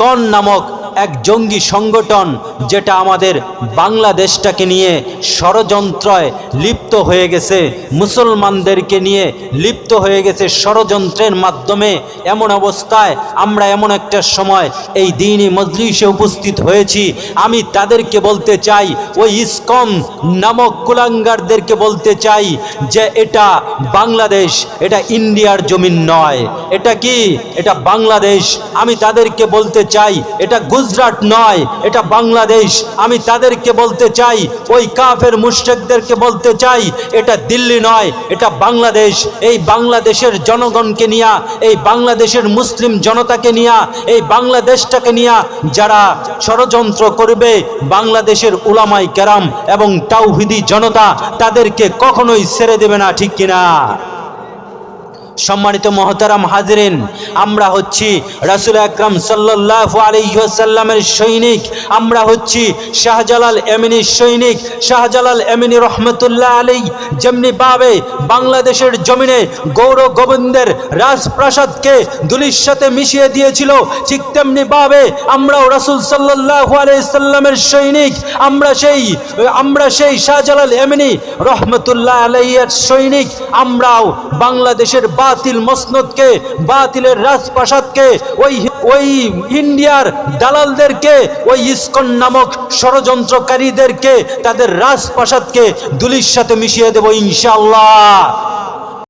ISKCON নামক এক জঙ্গি সংগঠন যেটা আমাদের বাংলাদেশটাকে নিয়ে ষড়যন্ত্রয় লিপ্ত হয়ে গেছে, মুসলমানদেরকে নিয়ে লিপ্ত হয়ে গেছে ষড়যন্ত্রের মাধ্যমে। এমন অবস্থায় আমরা এমন একটা সময় এই দিনই মজলিসে উপস্থিত হয়েছি। আমি তাদেরকে বলতে চাই, ওই ইসকন নামক কুলাঙ্গারদেরকে বলতে চাই যে এটা বাংলাদেশ, এটা ইন্ডিয়ার জমিন নয়। এটা কি? এটা বাংলাদেশ। আমি তাদেরকে বলতে চাই, এটা গুজরাট নয়, এটা বাংলাদেশ। আমি তাদেরকে বলতে চাই, ওই কাফের মুশ্রেকদেরকে বলতে চাই, এটা দিল্লি নয়, এটা বাংলাদেশ। এই বাংলাদেশের জনগণকে নিয়া, এই বাংলাদেশের মুসলিম জনতাকে নিয়া, এই বাংলাদেশটাকে নিয়া যারা ষড়যন্ত্র করবে, বাংলাদেশের উলামাই কেরাম এবং তাওহিদি জনতা তাদেরকে কখনোই ছেড়ে দেবে না, ঠিক কিনা? সম্মানিত মহতারাম হাজরিন, আমরা হচ্ছি রাসুল আকরাম সাল্লাহ আলহ্লামের সৈনিক, আমরা হচ্ছি শাহজালাল এমিনী সৈনিক, শাহজালাল এমিনী রহমতুল্লাহ আলী যেমনি ভাবে বাংলাদেশের জমিনে গৌর গোবিন্দের রাজপ্রাসাদকে দুলির সাথে মিশিয়ে দিয়েছিল, ঠিক তেমনি ভাবে আমরাও রাসুল সাল্লাহ আলাইসাল্লামের সৈনিক, আমরা সেই আমরা সেই শাহজালাল এমিনী রহমতুল্লাহ আলাইয়ের সৈনিক, আমরাও বাংলাদেশের বাতিল মসনদকে, বাতিলের রাজপ্রাসাদকে, ওই ওই ইন্ডিয়ার দালালদেরকে, ওই ইস্কন নামক ষড়যন্ত্রকারীদেরকে, তাদের রাজপ্রাসাদকে দুলির সাথে মিশিয়ে দেব ইনশাআল্লাহ।